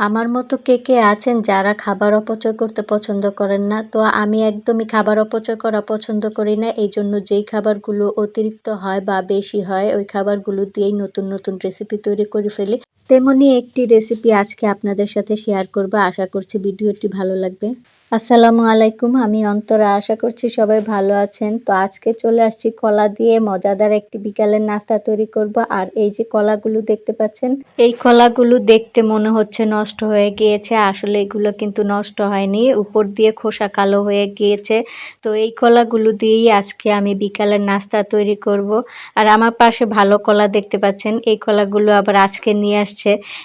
আমার মতো কে কে আছেন যারা খাবার অপচয় করতে পছন্দ করেন না? তো আমি একদমই খাবার অপচয় করা পছন্দ করি না। এই জন্য যেই খাবারগুলো অতিরিক্ত হয় বা বেশি হয়, ওই খাবারগুলো দিয়েই নতুন নতুন রেসিপি তৈরি করে ফেলি। তেমনি একটি রেসিপি আজকে আপনাদের সাথে শেয়ার করব। আশা করছি ভিডিওটি ভালো লাগবে। আসসালামু আলাইকুম, আমি অন্তরা। আশা করছি সবাই ভালো আছেন। তো আজকে চলে আসছি কলা দিয়ে মজাদার একটি বিকালের নাস্তা তৈরি করব। আর এই যে কলাগুলো দেখতে পাচ্ছেন, এই কলাগুলো দেখতে মনে হচ্ছে নষ্ট হয়ে গিয়েছে। আসলে এগুলো কিন্তু নষ্ট হয়নি, উপর দিয়ে খোসা কালো হয়ে গিয়েছে। তো এই কলাগুলো দিয়েই আজকে আমি বিকালের নাস্তা তৈরি করব। আর আমার পাশে ভালো কলা দেখতে পাচ্ছেন, এই কলাগুলো আবার আজকে নিয়ে আসছে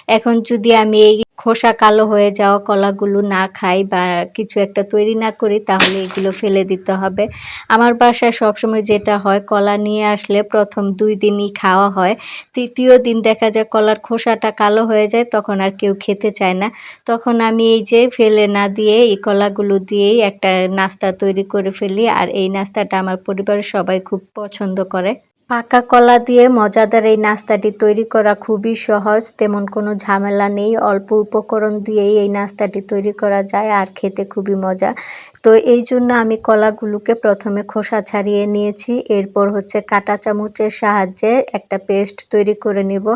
এখন যদি আমি এই খোসা কালো হয়ে যাওয়া কলাগুলো না খাই বা কিছু একটা তৈরি না করি, তাহলে এগুলো ফেলে দিতে হবে। আমার বাসায় সবসময় যেটা হয়, কলা নিয়ে আসলে প্রথম দুই দিনই খাওয়া হয়। তৃতীয় দিন দেখা যায় কলার খোসাটা কালো হয়ে যায়, তখন আর কেউ খেতে চায় না। তখন আমি এই যে ফেলে না দিয়ে এই কলাগুলো দিয়েই একটা নাস্তা তৈরি করে ফেলি। আর এই নাস্তাটা আমার পরিবারের সবাই খুব পছন্দ করে। পাকা কলা দিয়ে মজাদার এই নাস্তাটি তৈরি করা খুবই সহজ, তেমন কোনো ঝামেলা নেই। অল্প উপকরণ দিয়েই এই নাস্তাটি তৈরি করা যায় আর খেতে খুবই মজা। তো এই জন্য আমি কলাগুলোকে প্রথমে খোসা ছাড়িয়ে নিয়েছি। এরপর হচ্ছে কাটা চামচের সাহায্যে একটা পেস্ট তৈরি করে নিব।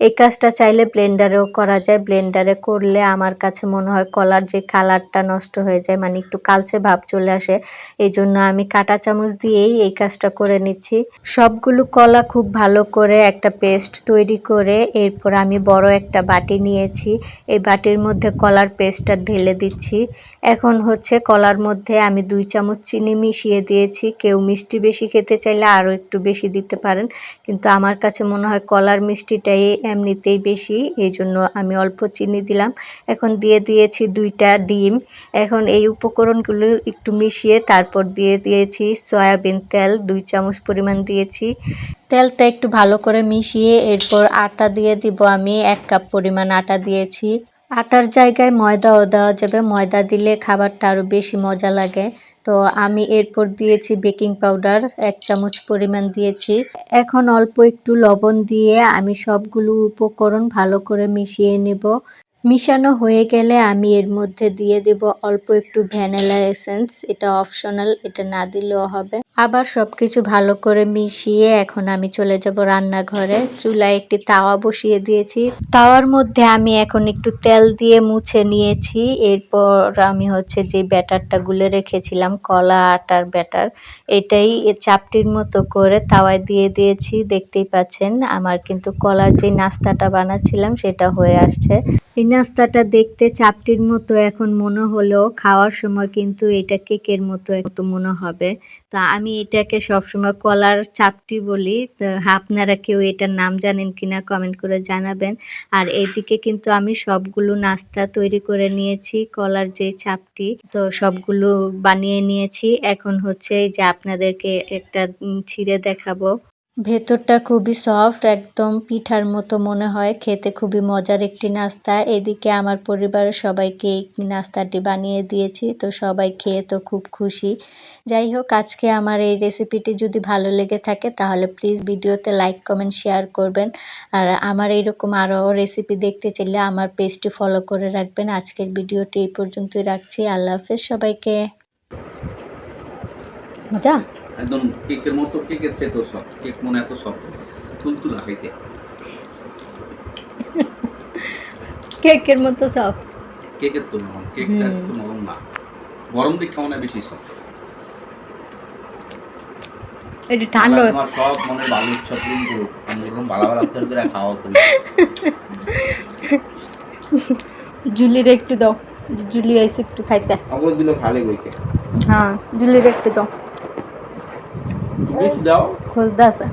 এই কাজটা চাইলে ব্লেন্ডারেও করা যায়। ব্লেন্ডারে করলে আমার কাছে মনে হয় কলার যে কালারটা নষ্ট হয়ে যায় মানে একটু কালচে ভাব চলে আসে। এই জন্য আমি কাটা চামচ দিয়েই এই কাজটা করে নিচ্ছি। সবগুলো কলা খুব ভালো করে একটা পেস্ট তৈরি করে এরপর আমি বড় একটা বাটি নিয়েছি। এই বাটির মধ্যে কলার পেস্টটা ঢেলে দিচ্ছি। এখন হচ্ছে কলার মধ্যে আমি দুই চামচ চিনি মিশিয়ে দিয়েছি। কেউ মিষ্টি বেশি খেতে চাইলে আরও একটু বেশি দিতে পারেন। কিন্তু আমার কাছে মনে হয় কলার মিষ্টিটাই এমনিতেই বেশি, এই জন্য আমি অল্প চিনি দিলাম। এখন দিয়ে দিয়েছি দুইটা ডিম। এখন এই উপকরণগুলো একটু মিশিয়ে তারপর দিয়ে দিয়েছি সয়াবিন তেল, দুই চামচ পরিমাণ দিয়েছি। তেলটা একটু ভালো করে মিশিয়ে এরপর আটা দিয়ে দিব আমি এক কাপ পরিমাণ আটা দিয়েছি। আটার জায়গায় ময়দাও দেওয়া যাবে। ময়দা দিলে খাবারটা আরও বেশি মজা লাগে। তো আমি এরপর দিয়েছি বেকিং পাউডার, এক চামচ পরিমাণ দিয়েছি। এখন অল্প একটু লবণ দিয়ে আমি সবগুলো উপকরণ ভালো করে মিশিয়ে নেব। মিশানো হয়ে গেলে আমি এর মধ্যে দিয়ে দেব অল্প একটু ভ্যানিলা এসেন্স। এটা অপশনাল, এটা না দিলেও হবে। আবার সব কিছু ভালো করে মিশিয়ে এখন আমি চলে যাব রান্নাঘরে। চুলায় একটি তাওয়া বসিয়ে দিয়েছি। তাওয়ার মধ্যে আমি এখন একটু তেল দিয়ে মুছে নিয়েছি। এরপর আমি হচ্ছে যে ব্যাটারটা গুলে রেখেছিলাম, কলা, আটার ব্যাটার। এটাই চাপটির মতো করে তাওয়ায় দিয়ে দিয়েছি। দেখতেই পাচ্ছেন, আমার কিন্তু কলার যে নাস্তাটা বানাচ্ছিলাম সেটা হয়ে আসছে। এই নাস্তাটা দেখতে চাপটির মতো এখন মনে হলেও খাওয়ার সময় কিন্তু এটা কেকের মতো মতো মনে হবে। তো আমি এটাকে সবসময় কলার চাপটি বলি। তো আপনারা কেউ এটার নাম জানেন কিনা কমেন্ট করে জানাবেন। আর এইদিকে কিন্তু আমি সবগুলো নাস্তা তৈরি করে নিয়েছি, কলার যে চাপটি, তো সবগুলো বানিয়ে নিয়েছি। এখন হচ্ছে যে আপনাদেরকে একটা ছিঁড়ে দেখাবো। ভেতরটা খুবই সফট একদম পিঠার মতো মনে হয়। খেতে খুবই মজার একটি নাস্তা। এদিকে আমার পরিবারের সবাইকে এই নাস্তাটি বানিয়ে দিয়েছি, তো সবাই খেয়ে তো খুব খুশি। যাই হোক, আজকে আমার এই রেসিপিটি যদি ভালো লেগে থাকে, তাহলে প্লিজ ভিডিওতে লাইক কমেন্ট শেয়ার করবেন। আর আমার এইরকম আরও রেসিপি দেখতে চাইলে আমার পেজটি ফলো করে রাখবেন। আজকের ভিডিওটি এই পর্যন্তই রাখছি। আল্লাহ হাফেজ সবাইকে। মজা? একদম কেকের মতো কেকের চেয়ে সফট কেক মনে এত সফট তুলতুলা খাইতে কেকের মতো সব কেকের তো নরম কেকটা একটু নরম না। গরম দিক মনে হয় বেশি সফট এটা ঠান্ডা তোমার সব মনে ভালো ইচ্ছা পূরণ করুক আমি ভালো ভালো আফতার করে খাওয়াও তুমি। জুলির একটু দাও জুলি আইসে একটু খাইতে। অগর দিল বইকে হ্যাঁ জুলির একটু দাও। বেশি দাও খোঁজদা আছে